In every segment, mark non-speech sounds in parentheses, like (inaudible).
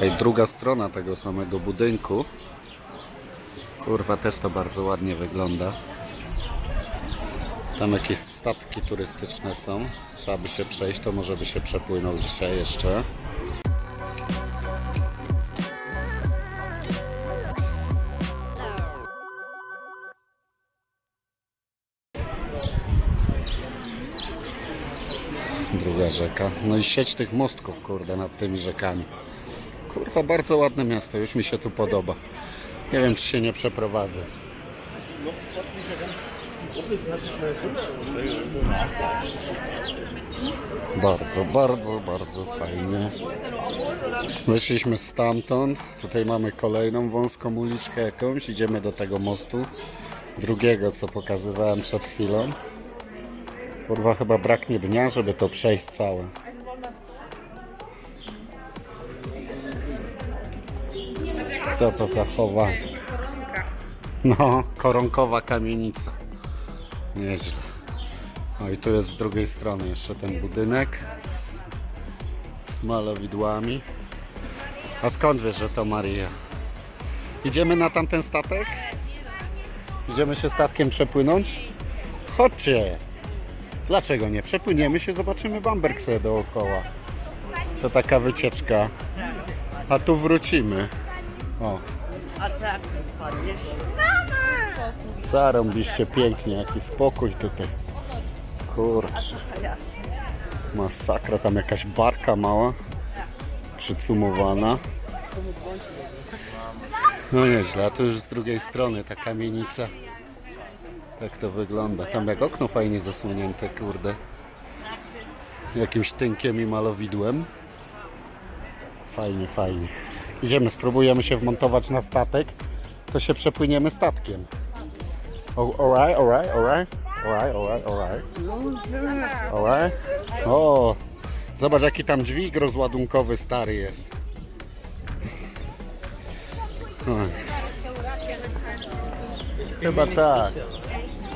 Tutaj druga strona tego samego budynku. Kurwa, też to bardzo ładnie wygląda. Tam jakieś statki turystyczne są. Trzeba by się przejść, to może by się przepłynął dzisiaj jeszcze. Druga rzeka. No i sieć tych mostków, kurde, nad tymi rzekami. Kurwa, bardzo ładne miasto, już mi się tu podoba. Nie wiem, czy się nie przeprowadzę. Bardzo, bardzo, bardzo fajnie. Wyszliśmy stamtąd. Tutaj mamy kolejną wąską uliczkę jakąś. Idziemy do tego mostu. Drugiego, co pokazywałem przed chwilą. Kurwa, chyba braknie dnia, żeby to przejść całe. Co to za chowanie? No, koronkowa kamienica. Nieźle. No i tu jest z drugiej strony jeszcze ten budynek z, z malowidłami. A skąd wiesz, że to Maria? Idziemy na tamten statek? Idziemy się statkiem przepłynąć? Chodźcie! Dlaczego nie? Przepłyniemy się, zobaczymy Bamberg sobie dookoła. To taka wycieczka. A tu wrócimy. O, Atrakcje wpadniesz. zarąbiście pięknie, jaki spokój tutaj. Kurczę, masakra, tam jakaś barka mała, przycumowana. No nieźle, a tu już z drugiej strony ta kamienica. Jak to wygląda? Tam jak okno fajnie zasłonięte, kurde. Jakimś tynkiem i malowidłem. Fajnie, fajnie. Idziemy, spróbujemy się wmontować na statek, to się przepłyniemy statkiem. Alright, alright, alright. Alright, alright, alright. Alright. O, zobacz jaki tam dźwig rozładunkowy stary jest. Oj. Chyba tak.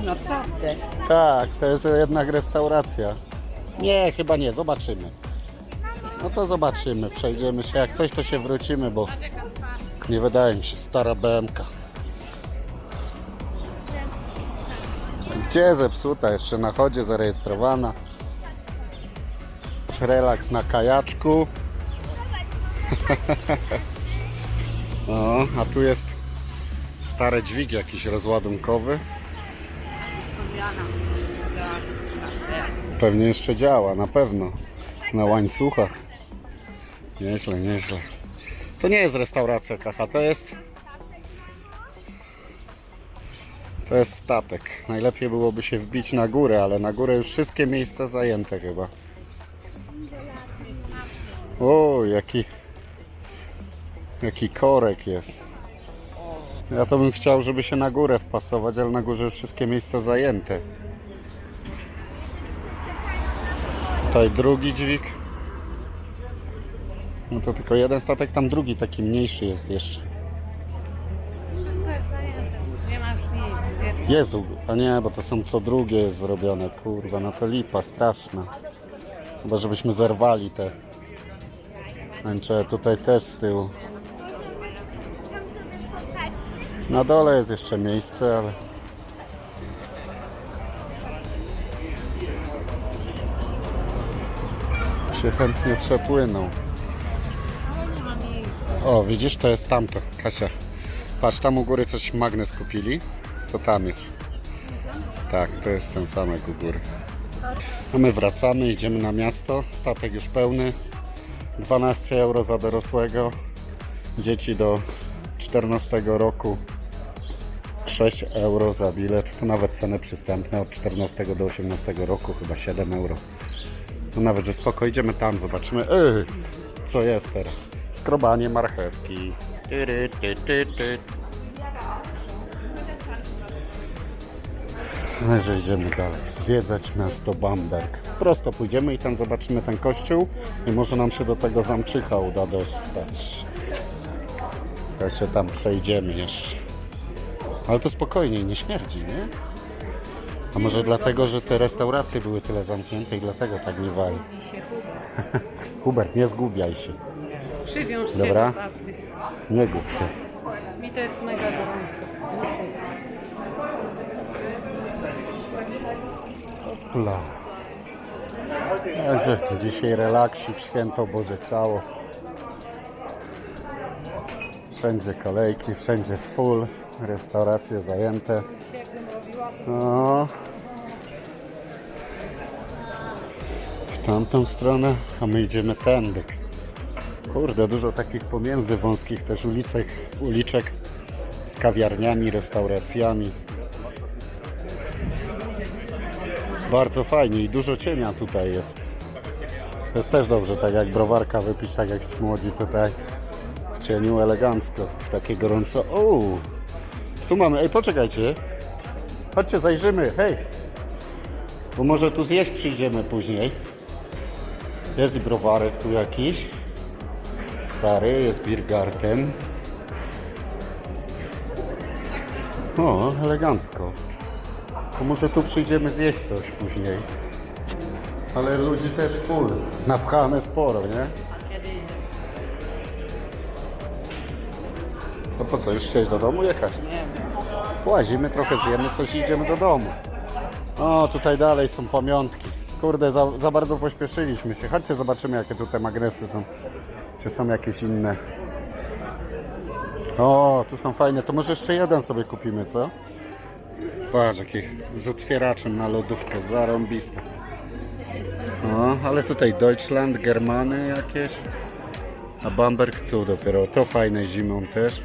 Naprawdę. Tak, to jest jednak restauracja. Nie, chyba nie, zobaczymy. No to zobaczymy, przejdziemy się. Jak coś, to się wrócimy, bo nie wydaje mi się, stara BMK. Gdzie zepsuta? Jeszcze na chodzie zarejestrowana. Relaks na kajaczku. (laughs) O, a tu jest stary dźwig jakiś rozładunkowy. Pewnie jeszcze działa, na pewno. Na łańcuchach. Nieźle, nieźle. To nie jest restauracja kacha, to jest... To jest statek. Najlepiej byłoby się wbić na górę, ale na górę już wszystkie miejsca zajęte chyba. O, jaki... Jaki korek jest. Ja to bym chciał, żeby się na górę wpasować, ale na górze już wszystkie miejsca zajęte. Tutaj drugi dźwig. No to tylko jeden statek, tam drugi taki mniejszy jest jeszcze. Wszystko jest zajęte. Nie ma już miejsc. Gdzie- Jest długo, a nie, bo to są co drugie jest zrobione, kurwa, no to lipa straszna. Chyba żebyśmy zerwali te męcze tutaj też z tyłu. Na dole jest jeszcze miejsce, ale się chętnie przepłyną. O, widzisz, to jest tamto, Kasia. Patrz, tam u góry coś magnes kupili. To tam jest. Tak, to jest ten samek u góry. A my wracamy, idziemy na miasto. Statek już pełny. 12 euro za dorosłego. Dzieci do 14 roku. 6 euro za bilet. To nawet ceny przystępne od 14 do 18 roku, chyba 7 euro. No nawet, że spoko, idziemy tam, zobaczymy. Co jest teraz? Skrobanie marchewki. Tyry, ty, ty, ty. No i że idziemy dalej, zwiedzać miasto Bamberg. Prosto pójdziemy i tam zobaczymy ten kościół i może nam się do tego zamczycha uda dostać. To się tam przejdziemy jeszcze. Ale to spokojniej, nie śmierdzi, nie? A może dlatego, że te restauracje były tyle zamknięte i dlatego tak nie wali. (laughs) Hubert, nie zgubiaj się. Przywiąż się Dobra. do. Nie gub się. Mi to jest mega gorąco. Pla. Także dzisiaj relaksik, święto Boże Ciało. Wszędzie kolejki, wszędzie full, restauracje zajęte. No. W tamtą stronę, a my idziemy tędy. Kurde, dużo takich pomiędzy wąskich też ulicek, uliczek z kawiarniami, restauracjami. Bardzo fajnie i dużo cienia tutaj jest. To jest też dobrze, tak jak browarka wypić, tak jak młodzi tutaj w cieniu elegancko, w takie gorąco. O, tu mamy, ej poczekajcie, chodźcie zajrzymy, hej, bo może tu zjeść przyjdziemy później. Jest i browarek tu jakiś, stary, jest Biergarten. O, elegancko. To może tu przyjdziemy zjeść coś później. Ale ludzi też full. Napchane sporo, nie? To po co, już chciałeś do domu jechać? Łazimy trochę, zjemy coś i idziemy do domu. O, tutaj dalej są pamiątki. Kurde, za, za bardzo pośpieszyliśmy się. Chodźcie, zobaczymy, jakie tutaj magnesy są. Czy są jakieś inne. O, tu są fajne. To może jeszcze jeden sobie kupimy, co? Patrz, jakich z otwieraczem na lodówkę, zarąbiste. O, ale tutaj Deutschland, Germany jakieś. A Bamberg tu dopiero. To fajne zimą też.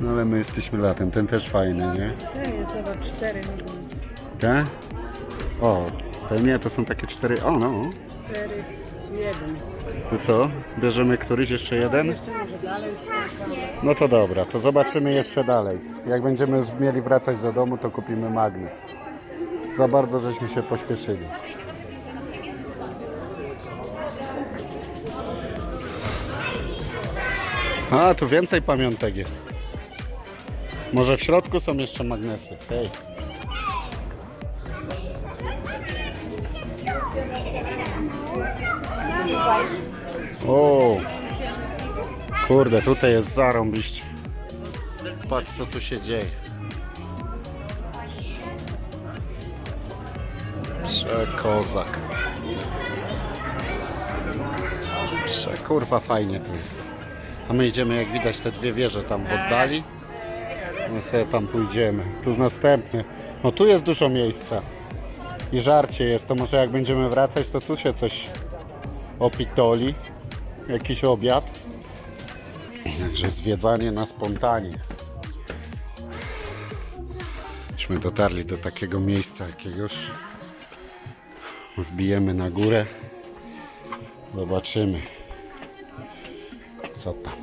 No ale my jesteśmy latem, ten też fajny, nie? To jest, zobacz, cztery. Tak? O, nie, to są takie cztery. O, no. Cztery, jeden. To co? Bierzemy któryś jeszcze jeden? Jeszcze może dalej szukam. No to dobra, to zobaczymy jeszcze dalej. Jak będziemy już mieli wracać do domu, to kupimy magnes. Za bardzo żeśmy się pośpieszyli. A, tu więcej pamiątek jest. Może w środku są jeszcze magnesy. Hej. O, kurde, tutaj jest zarąbiście. Patrz co tu się dzieje. Przekozak. Przekurwa fajnie tu jest. A my idziemy jak widać te dwie wieże tam w oddali. My sobie tam pójdziemy. Tu jest następny. No tu jest dużo miejsca. I żarcie jest. To może jak będziemy wracać to tu się coś opitoli. Jakiś obiad. Także zwiedzanie na spontanie. Myśmy dotarli do takiego miejsca jakiegoś. Wbijemy na górę. Zobaczymy. Co tam?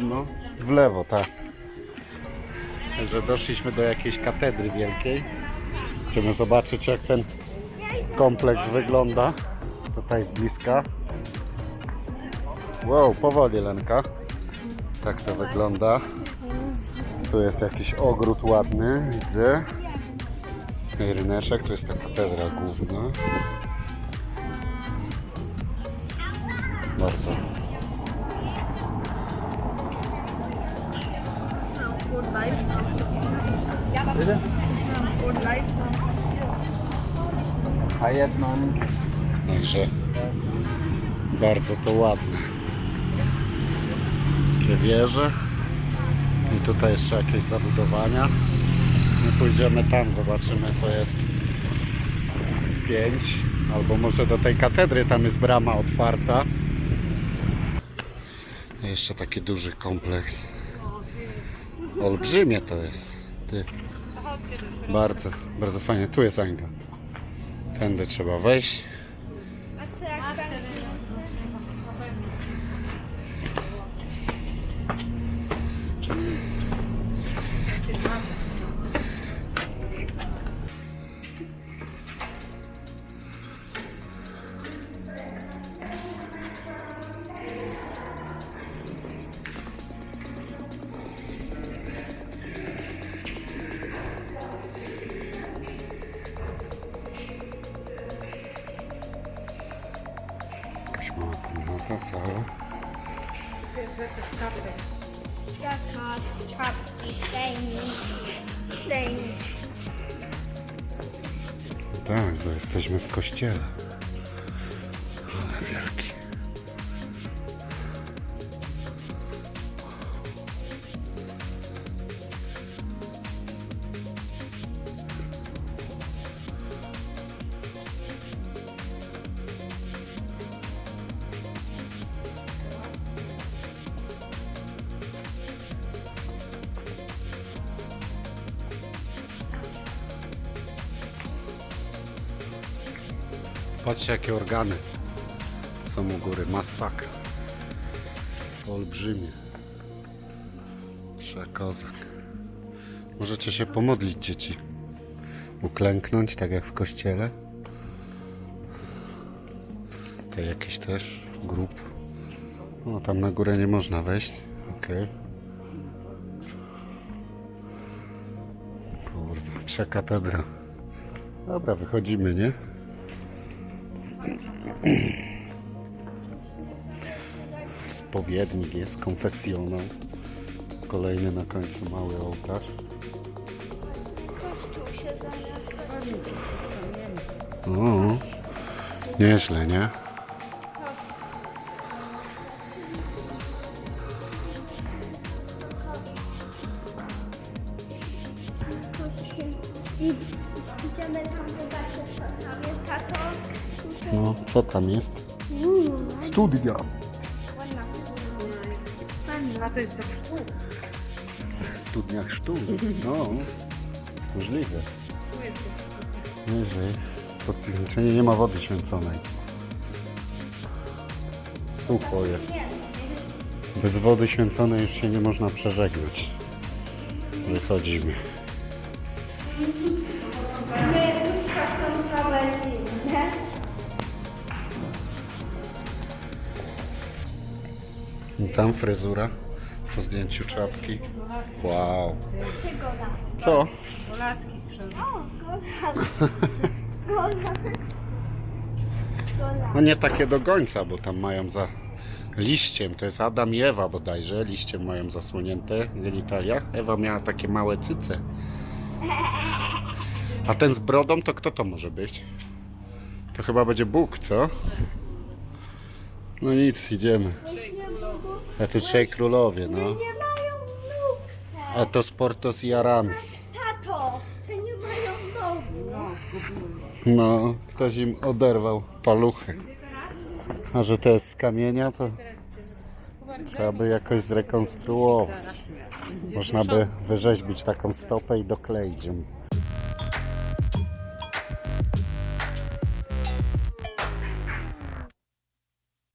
No, w lewo, tak. Także doszliśmy do jakiejś katedry wielkiej. Chcemy zobaczyć jak ten kompleks wygląda. Tutaj z bliska. Wow, powoli Lenka. Tak to wygląda. Tu jest jakiś ogród ładny, widzę. Ryneczek, to jest ta katedra główna. Bardzo. A Także bardzo to ładne. Takie wieże. I tutaj jeszcze jakieś zabudowania. My pójdziemy tam, zobaczymy co jest. Pięć. Albo może do tej katedry, tam jest brama otwarta. I jeszcze taki duży kompleks. Olbrzymie to jest. Ty. Bardzo, bardzo fajnie. Tu jest Anga. Tędy trzeba wejść. Mała komnata, sala. Tak, bo jesteśmy w kościele. Patrzcie jakie organy są u góry. Masakra. Olbrzymie. Przekozak. Możecie się pomodlić dzieci. Uklęknąć tak jak w kościele. Tutaj jakiś też grób. No tam na górę nie można wejść. Okej. Kurwa, przekatedra. Dobra, wychodzimy, nie? Spowiednik jest, konfesjonał. Kolejny na końcu mały ołtarz. O, nieźle, nie? Idziemy tam zobaczyć, No, co tam jest? Studia. ładna. To jest do szkół. W studniach sztuk. No, możliwe. Nieźle. Podpięczenie nie ma wody święconej. Sucho jest. Bez wody święconej już się nie można przeżegnać. Wychodzimy. Jezuska są tam fryzura po zdjęciu czapki. Wow. Co? Gola. Gola. Gola. No nie takie do końca, bo tam mają za liściem, to jest Adam i Ewa bodajże, liściem mają zasłonięte genitalia. Ewa miała takie małe cyce. A ten z brodą to kto to może być? To chyba będzie Bóg, co? No nic, idziemy. A tu trzej królowie, no. nie mają nóg. A to Sportos i Aramis. Tato, te nie mają nóg. No, ktoś im oderwał paluchy. A że to jest z kamienia, to trzeba by jakoś zrekonstruować. Można by wyrzeźbić taką stopę i dokleić